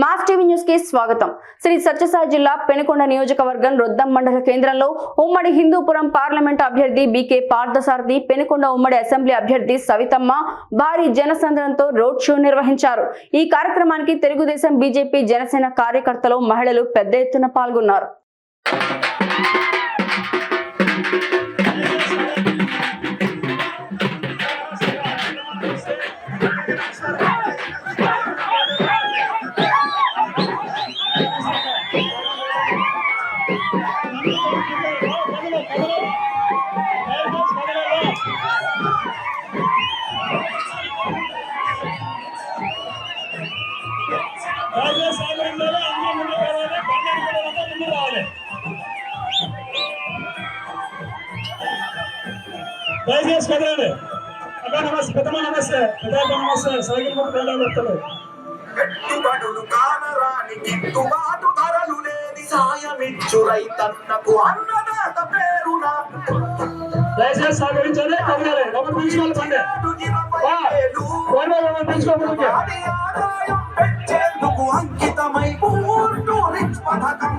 Mass TV న్యూస్కి స్వాగతం. శ్రీ సత్యసాయి జిల్లా పెనుకొండ నియోజకవర్గం రొద్దం మండల కేంద్రంలో ఉమ్మడి హిందూపురం పార్లమెంట్ అభ్యర్థి బీకే పార్థసారథి పెనుకొండ ఉమ్మడి అసెంబ్లీ అభ్యర్థి సవితమ్మ భారీ జనసంద్రంతో రోడ్ షో నిర్వహించారు. ఈ కార్యక్రమానికి తెలుగుదేశం బీజేపీ జనసేన కార్యకర్తలు మహిళలు పెద్ద ఎత్తున పాల్గొన్నారు. దయచేసి కదండి అక్క నమస్తే పెద్దమ్మ నమస్తే. పెద్దమ్మ నమస్తే. సైకిల్ కూడా పేడాలు కానరాని గిట్టుబాటు సాయమిచ్చు రైతన్నకు అన్నదాత పేరున దయచేసి సహకరించాలి కదగాలి డబ్బులు పండే గవర్నమెంట్ పెంచేందుకు అంకితమై రిచ్ పథకం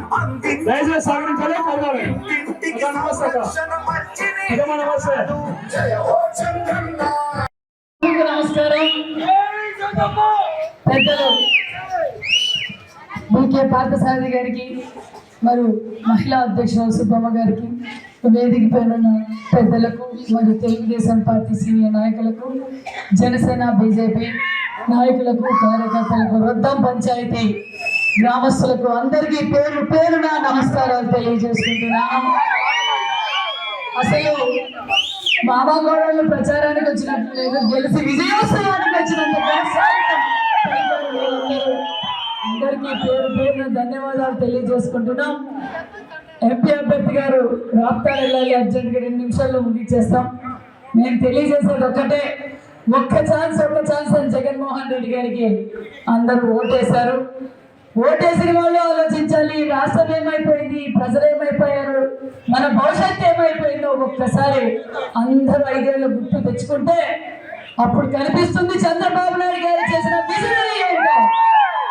దయచేసి సహకరించాలి కదగాలి సంరక్షణ నమస్తే జయ చంద్రన్న నమస్కారం పెద్దలు బీకే పార్థసారథి గారికి మరియు మహిళా అధ్యక్షురాలు సుబ్బమ్మ గారికి వేదిక పైన ఉన్న పెద్దలకు మరియు తెలుగుదేశం పార్టీ సీనియర్ నాయకులకు జనసేన బీజేపీ నాయకులకు కార్యకర్తలకు వృద్ధం పంచాయతీ గ్రామస్తులకు అందరికీ పేరు పేరున నమస్కారాలు తెలియజేసుకుంటున్నాను అసలు మామగోడలు ప్రచారానికి వచ్చినట్లు లేదు గెలిచి విజయోత్సవానికి వచ్చినంత అందరికీ పేరు పేరున ధన్యవాదాలు తెలియజేసుకుంటున్నాం. ఎంపీ అభ్యర్థి గారు రాప్తాలు వెళ్ళాలి అర్జెంట్గా రెండు నిమిషాల్లో ముగించేస్తాం నేను తెలియజేసేది ఒక్కటే ఒక్క ఛాన్స్ ఒక్క ఛాన్స్ అని జగన్మోహన్ రెడ్డి గారికి అందరూ ఓటేశారు. ఓటేసిన వాళ్ళు ఆలోచించాలి రాష్ట్రం ఏమైపోయింది ప్రజలు ఏమైపోయారు మన భవిష్యత్తు ఏమైపోయిందో ఒక్కసారి అందరూ ఐదేళ్ళు గుర్తు తెచ్చుకుంటే అప్పుడు కనిపిస్తుంది చంద్రబాబు నాయుడు గారు చేసిన విజనరీ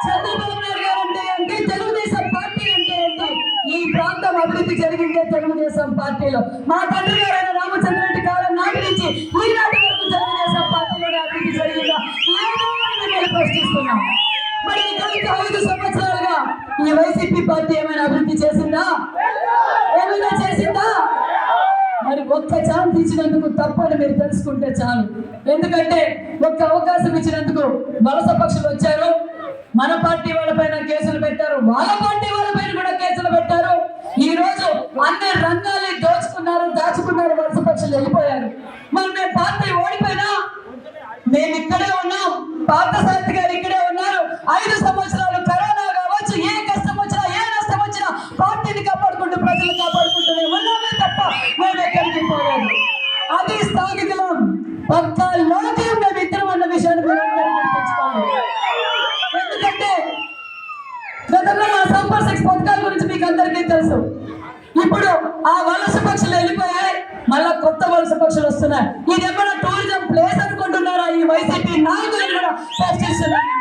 చంద్రబాబు నాయుడు గారు అంటే తెలుగుదేశం పార్టీ అంటే ఏంటి ఈ ప్రాంతం అభివృద్ధి జరిగిందే తెలుగుదేశం పార్టీలో. మా తండ్రి గారైన రామచంద్రరెడ్డి కాలం నాటి నుంచి ఈనాటి వరకు తెలుగుదేశం పార్టీలోనే అభివృద్ధి జరిగిందా? ప్రశ్నిస్తున్నాం. మరి గత ఐదు సంవత్సరాలుగా ఈ వైసీపీ పార్టీ ఏమైనా అభివృద్ధి చేసిందా? ఏమైనా చేసిందా? మరి ఒక్క ఛాన్స్ ఇచ్చినందుకు తప్పని మీరు తెలుసుకుంటే చాలు. ఎందుకంటే ఒక్క అవకాశం ఇచ్చినందుకు వలస పక్షులు వచ్చారు. మన పార్టీ వాళ్ళపైన కేసులు పెట్టారు వాళ్ళ పార్టీ వాళ్ళపైన కూడా కేసులు పెట్టారు. ఈ రోజు అన్ని రంగాల్ని దోచుకున్నారు దాచుకున్నారు వలస పక్షులు వెళ్ళిపోయారు. మరి మేము పార్టీ ఓడిపోయినా మేము ఇక్కడే ఉన్నాం. పాత గారు ఇక్కడే ఉన్నారు. ఐదు సంవత్సరాలు గతంలో మా సూపర్ సిక్స్ పథకాల గురించి మీకు అందరికీ తెలుసు. ఇప్పుడు ఆ వలస పక్షులు వెళ్ళిపోయాయి మళ్ళా కొత్త వలస పక్షులు వస్తున్నాయి. ఇది ఏమైనా టూరిజం ప్లేస్ అనుకుంటున్నారా? ఈ వైసీపీ నాయకులను కూడా ప్రశ్నిస్తున్నాను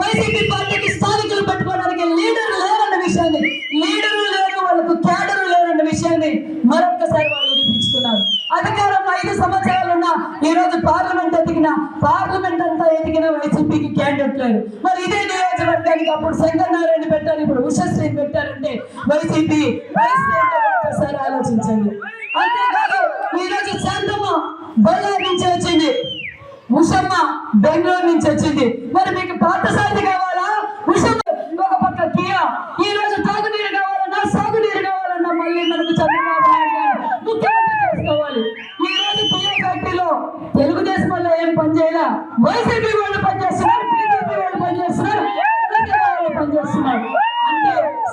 వైసీపీ పార్టీకి స్థానికులు పెట్టుకోవడానికి లీడర్ లేరన్న విషయాన్ని లీడర్లు లేరు వాళ్ళకు క్యాడర్ లేరన్న విషయాన్ని మరొక్కసారి వాళ్ళు నిరూపించుకున్నారు అధికారంలో ఐదు సంవత్సరాలు ఉన్న ఈ రోజు పార్లమెంట్ ఎదిగిన పార్లమెంట్ అంతా ఎదిగిన వైసీపీకి క్యాండిడేట్ లేరు. మరి ఇదే నియోజకవర్గానికి అప్పుడు శంకర్ నారాయణ పెట్టారు ఇప్పుడు ఉషశ్రీ పెట్టారంటే వైసీపీ వయసు ఆలోచించండి. అంతేకాదు ఈ రోజు శాంతమ్మ బళ్ళారి నుంచి వచ్చింది. ఉషమ్మ బెంగళూరు నుంచి వచ్చింది. మరి మీకు పాఠశాల కావాలా? ఉషమ్మ ఒక పక్క కియా. ఈ రోజు తాగునీరు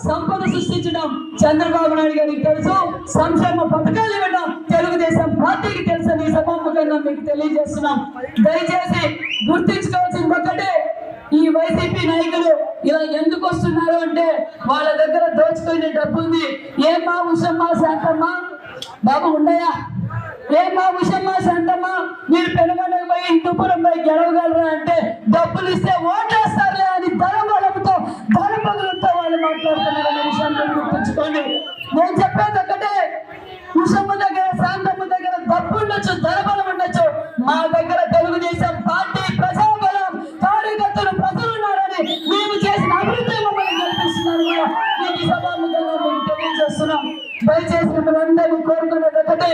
సంపద సృష్టించడం చంద్రబాబు నాయుడు గారికి తెలుసు. సంక్షేమ పథకాలు ఇవ్వడం తెలుగుదేశం పార్టీకి తెలుసని ఈ సభాముఖంగా మీకు తెలియజేస్తున్నాం. దయచేసి గుర్తించుకోవాల్సింది ఒకటే ఈ వైసీపీ నాయకులు ఇలా ఎందుకు వస్తున్నారు అంటే వాళ్ళ దగ్గర దోచుకునే డబ్బు ఉంది ఏమా ఉషమ్మా శాంతమ్మా? బాబు ఉండయా? ఏమా ఉషమ్మా శాంతమ్మా? మీరు పెనుగొండకు పోయి హిందూపురం పోయి గెలవగలరా అంటే డబ్బులు ఇస్తే ఓట్లేస్తారులే అని ధనబలంతో మాటలు మాట్లాడుతున్నారనే విషయాన్ని మీరు గుర్తుంచుకోండి. నేను చెప్పేది ఒకటే. విషమ్మ దగ్గర శాంతము దగ్గర డబ్బు ఉండొచ్చు ధనబలం ఉండొచ్చు. మా దగ్గర తెలుగుదేశం పార్టీ ప్రజాబలం కార్యకర్తలు ప్రజలు ఉన్నారని మేము చేసిన అభివృద్ధి మమ్మల్ని గెలిపిస్తున్నారు మేము సభాముఖంగా మేము తెలియజేస్తున్నాం. దయచేసి మిమ్మల్ని అందరినీ కోరుకునేది ఒకటే.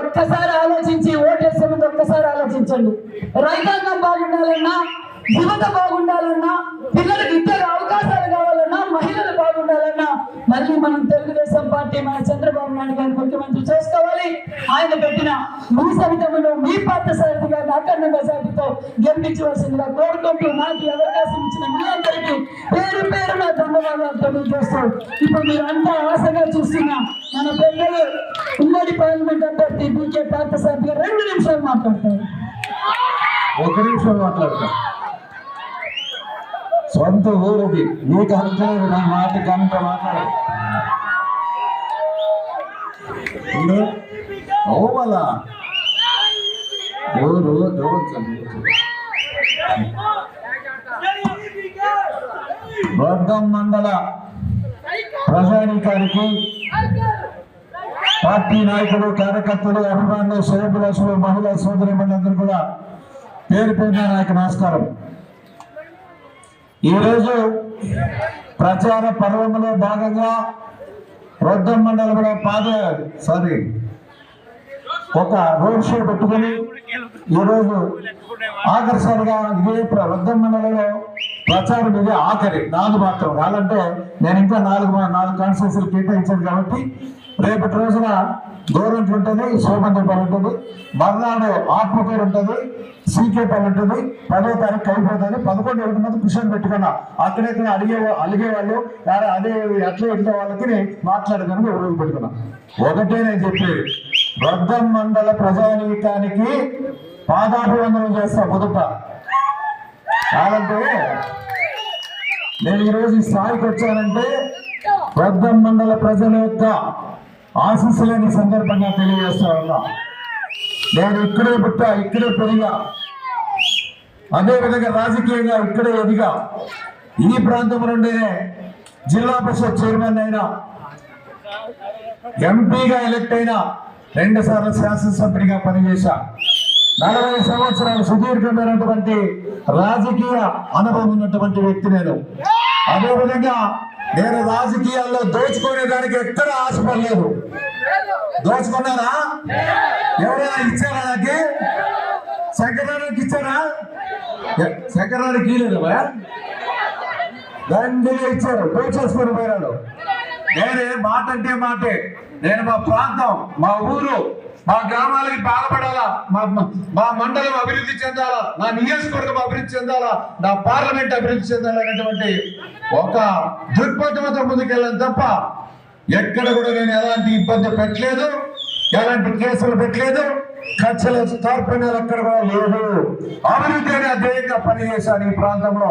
ఒక్కసారి ఆలోచించి ఓటేసే ముందు ఒక్కసారి ఆలోచించండి. రైతాంగం బాగుండాలన్నా యువత బాగుండాలన్నా పిల్లలకు ఇద్దరు అవకాశాలు కావాలన్నా మహిళలు బాగుండాలన్నా మళ్ళీ మనం తెలుగుదేశం పార్టీ మన చంద్రబాబు నాయుడు గారిని ముఖ్యమంత్రి చేసుకోవాలి. ఆయన పెట్టిన మీ సమితంలో మీ పాత్ర సారథి గారిని అఖండ మెజార్టీతో గెలిపించవలసిందిగా కోరుకుంటూ నాకు అవకాశం ఇచ్చిన మీ అందరికీ పేరు పేరు నా ధన్యవాదాలు తెలియజేస్తూ ఇప్పుడు మీరు అంతా ఆశగా చూస్తున్న మన పెద్దలు ఉమ్మడి పార్లమెంట్ అభ్యర్థి బీకే పార్థసారథి గారు రెండు నిమిషాలు మాట్లాడతారు. ఒక నిమిషం మాట్లాడతారు. సొంత ఊరికి నీకు అంటారు నా మాట గంట మాట్లాడు. అవుమలా ఊరు బొద్దం మండల ప్రజానికానికి పార్టీ నాయకులు కార్యకర్తలు అభిమానులు శ్రేయభిలాషులు మహిళా సోదరి మండలందరూ కూడా పేరు పేరు నాకు నమస్కారం. ఈరోజు ప్రచార పర్వంలో భాగంగా రొద్దం మండలంలో పాద సారీ ఒక రోడ్ షో పెట్టుకుని ఈరోజు ఆకర్షణగా ఇదే రొద్దం మండలంలో ప్రచారం ఇదే ఆఖరి. నాలుగు మాత్రం కాదంటే నేను ఇంకా నాలుగు నాలుగు కాన్స్టిట్యూన్సీలు కేటాయించాను కాబట్టి రేపటి రోజున గవర్నమెంట్ ఉంటుంది సోమందపల్లి ఉంటుంది మర్నాడు ఆత్మకూరు ఉంటుంది సీకేపల్లి ఉంటుంది పదో తారీఖు అయిపోతుంది పదకొండు ఒకటి మంది కుషన్ పెట్టుకున్నా. అక్కడెక్కడ అడిగే అలిగే వాళ్ళు అదే ఎట్లా ఇట్లా వాళ్ళకి మాట్లాడడానికి రోజు పెట్టుకున్నా. ఒకటే నేను చెప్పేది వర్ధం మండల ప్రజానీకానికి పాదాభివందనం చేస్తా మొదట కాదంటే నేను ఈరోజు ఈ స్థాయికి వచ్చానంటే వర్ధం మండల ప్రజల యొక్క ఆశీస్సులని సందర్భంగా తెలియజేస్తా ఉన్నా. నేను ఇక్కడే పుట్ట ఇక్కడే పెరిగా. అదే విధంగా రాజకీయంగా ఇక్కడే ఎదిగా. ఈ ప్రాంతం నుండినే జిల్లా పరిషత్ చైర్మన్ అయినా ఎంపీగా ఎలక్ట్ అయిన రెండు సార్లు శాసనసభ్యుడిగా పనిచేశా. నలభై సంవత్సరాలు సుదీర్ఘమైనటువంటి రాజకీయ అనుభవం ఉన్నటువంటి వ్యక్తి నేను. అదే విధంగా నేను రాజకీయాల్లో దోచుకునే దానికి ఎక్కడ ఆశపడలేదు దోచుకున్నారా? ఎవరైనా ఇచ్చారా నాకు? శంకరానికి ఇచ్చారా? ఎ- శంకరానికి ఇలేదు దండిగా ఇచ్చారు. దోచేసుకుని పోయినాడు. నేనే మాట అంటే మాటే. నేను మా ప్రాంతం మా ఊరు. మా గ్రామాలకి బాధపడాలా మా మా మండలం అభివృద్ధి చెందాలా? నా నియోజకవర్గం అభివృద్ధి చెందాలా? నా పార్లమెంట్ అభివృద్ధి చెందాలా అనేటువంటి ఒక దృక్పథంతో ముందుకెళ్ళాను తప్ప ఎక్కడ కూడా నేను ఎలాంటి ఇబ్బంది పెట్టలేదు. ఎలాంటి కేసులు పెట్టలేదు. ఖర్చులు కార్పొరేట్ ఎక్కడ కూడా లేదు అభివృద్ధి అనే ధ్యేయంగా పనిచేశాను ఈ ప్రాంతంలో.